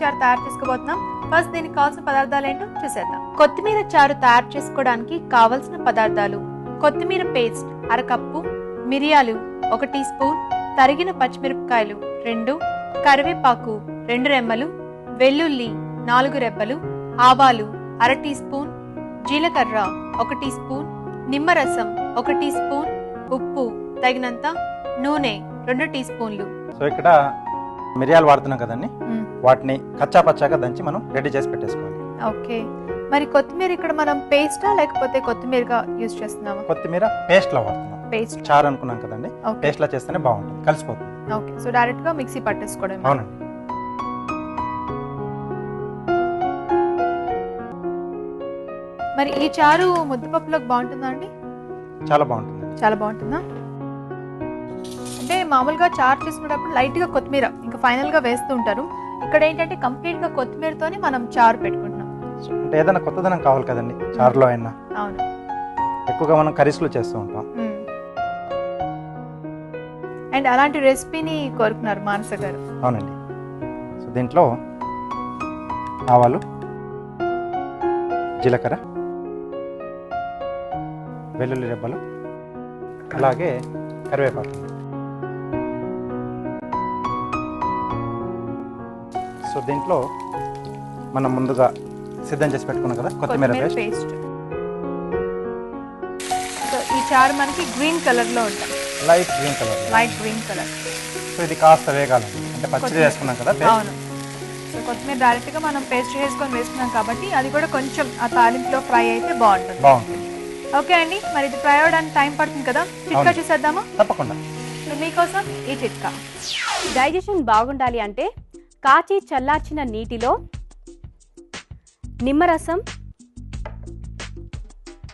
చారు తయారు చేసుకోబోతున్నాం. ఫస్ట్ దీనికి కావాల్సిన పదార్థాలు ఏంటో చూసేద్దాం. కొత్తిమీర చారు తయారు చేసుకోవడానికి కావలసిన పదార్థాలు కొత్తిమీర పేస్ట్ అరకప్పు మిరియాలు ఒక టీ స్పూన్ తరిగిన పచ్చిమిరపకాయలు రెండు కరివేపాకు రెండు రెమ్మలు వెల్లుల్లి నాలుగు రెబ్బలు ఆవాలు అర టీ స్పూన్ జీలకర్ర ఒక టీ స్పూన్ నిమ్మరసం ఒక టీ స్పూన్ ఉప్పు తగినంత నూనె రెండు టీ స్పూన్లు. సో ఇక్కడ మిరియాలు వాడుతున్నాం కదండి. వాటిని కచ్చా పచ్చాగా దంచి మనం రెడీ చేసి పెట్టేసుకోవాలి. ఓకే. మరి కొత్తిమీర ఇక్కడ మనం పేస్టా లేకపోతే కొత్తిమీరగా యూజ్ చేస్తున్నామా కొత్తిమీర పేస్ట్ లా వాడుతున్నాం. పేస్ట్. చారు అనుకున్నాం కదండి. పేస్ట్ లా చేస్తేనే బాగుంటుంది కలిసిపోతుంది. ఓకే. సో డైరెక్ట్గా మిక్సీ పట్టేసుకోవడం అవునండి. మరి ఈ చారు ముద్దపప్పులోకి బాగుంటుందా అండి? చాలా బాగుంటుంది. చాలా బాగుంటుందా? అంటే మామూలుగా చారు చేసుకునేటప్పుడు లైట్గా కొత్తిమీర ఇంకా ఫైనల్గా వేస్తూ ఉంటారు. ఇక్కడ ఏంటంటే కంప్లీట్గా కొత్తిమీరతోనే మనం చారు పెట్టుకుంటున్నాం. అంటే ఏదైనా కొత్తదనం కావాలి కదండి చారులో అయినా. అవును. ఎక్కువగా మనం కర్రీస్లో చేస్తూ ఉంటాం. అండ్ అలాంటి రెసిపీని కోరుకున్నారు మానస గారు. అవునండి. సో దీంట్లో ఆవాలు జీలకర్ర వెల్లుల్లి రెబ్బలు అలాగే కరివేపాకు. సో దీంట్లో మనం ముందుగా సిద్ధం చేసి పెట్టుకున్నాం కదా? కొత్తిమీర పేస్ట్. సో ఈ చారు మనకి గ్రీన్ కలర్లో ఉంటుంది light green colour. Light green colour. So ఇది కాస్త వేగాలండి అంటే పచ్చడి కొత్తిమీర. వేసుకున్నాం కదా. అవును. సో కొత్తిమీర డైరెక్ట్గా మనం పేస్ట్ చేసుకొని వేస్తున్నాం కాబట్టి అది కూడా కొంచెం ఆ తాలింపులో ఫ్రై అయితే బాగుంటుంది. బాగుంటుంది. ఓకే అండి మరి ఇది ఫ్రై అవ్వడానికి టైం పడుతుంది కదా? చిట్కా. చూసేద్దామా? తప్పకుండా. మీకోసం ఈ చిట్కా. డైజెషన్ బాగుండాలి అంటే కాచి చల్లార్చిన నీటిలో నిమ్మరసం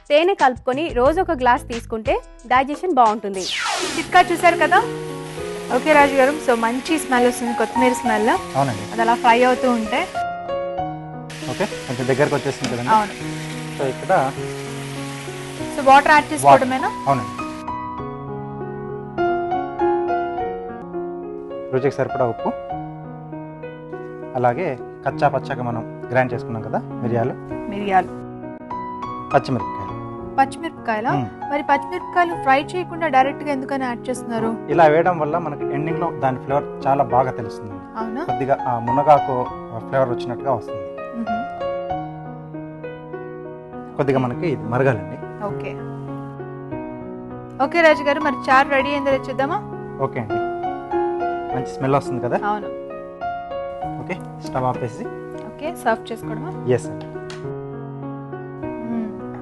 తేనె కలుపుకొని రోజు ఒక గ్లాస్ తీసుకుంటే డైజెషన్ బాగుంటుంది. చిట్కా చూసారు కదా? ఓకే రాజు గారు సో మంచి స్మెల్ వస్తుంది కొత్తిమీర స్మెల్. అవునండి. అది అలా ఫ్రై అవుతూ ఉంటే ఓకే కొంచెం దగ్గరకు వచ్చేసింది కదండి. అవును. సో ఇక్కడ సో వాటర్ యాడ్ చేసుకోవడమేనా? అవునండి. రుచికి సరిపడా ఉప్పు. అలాగే కచ్చా పచ్చగా మనం గ్రైండ్ చేసుకున్నాం కదా మిరియాలు? మిరియాలు. పచ్చిమిరపకాయలు. పచ్చిమిరపకాయల. మరి పచ్చిమిరపకాయలు ఫ్రై చేయకుండా డైరెక్ట్గా ఎందుకని యాడ్ చేస్తున్నారు? ఇలా వేయడం వల్ల మనకి ఎండింగ్లో దాని ఫ్లేవర్ చాలా బాగా తెలుస్తుంది. అవునా? కొద్దిగా ఆ మునగాకు ఫ్లేవర్ వచ్చినట్టుగా వస్తుంది. కొద్దిగా మనకి ఇది మరగాలండి. ఓకే. ఓకే రాజు గారు మరి చారు రెడీ అయిందో తెచ్చేద్దామా ఓకే అండి. మంచి స్మెల్ వస్తుంది కదా? అవును. ఓకే? స్టవ్ ఆపేసి ఓకే సర్వ్ చేసుకోవడమా? ఎస్ అండి.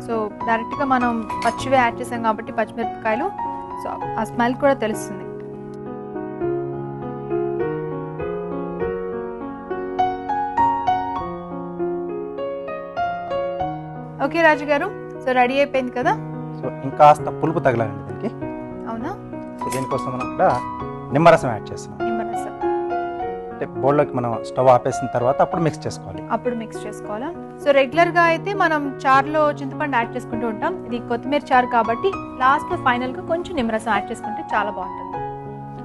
సో డైరెక్ట్గా మనం పచ్చివే యాడ్ చేసాం కాబట్టి పచ్చిమిరపకాయలు. సో ఆ స్మెల్ కూడా తెలుస్తుంది. ఓకే రాజు గారు. సో రెడీ అయిపోయింది కదా? సో ఇంకాస్త పులుపు తగలాలండి దీనికి. అవునా? సో దీనికోసం మనం ఇక్కడ నిమ్మరసం యాడ్ చేస్తున్నాం. అంటే బౌల్లోకి మనం స్టవ్ ఆపేసిన తర్వాత అప్పుడు మిక్స్ చేసుకోవాలి. అప్పుడు మిక్స్ చేసుకోవాలా? సో రెగ్యులర్గా అయితే మనం చారులో చింతపండు యాడ్ చేసుకుంటూ ఉంటాం. ఇది కొత్తిమీర చారు కాబట్టి లాస్ట్ ఫైనల్గా కొంచెం నిమ్మరసం యాడ్ చేసుకుంటే చాలా బాగుంటుంది.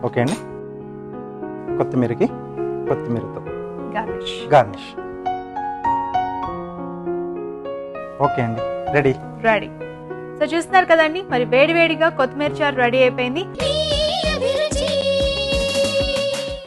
ఓకే అండి. కొత్తిమీరకి కొత్తిమీరతో. గార్నిష్ గార్నిష్ ఓకే అండి. రెడీ. రెడీ సో చూస్తున్నారు కదండి మరి వేడి వేడిగా కొత్తిమీర చారు రెడీ అయిపోయింది.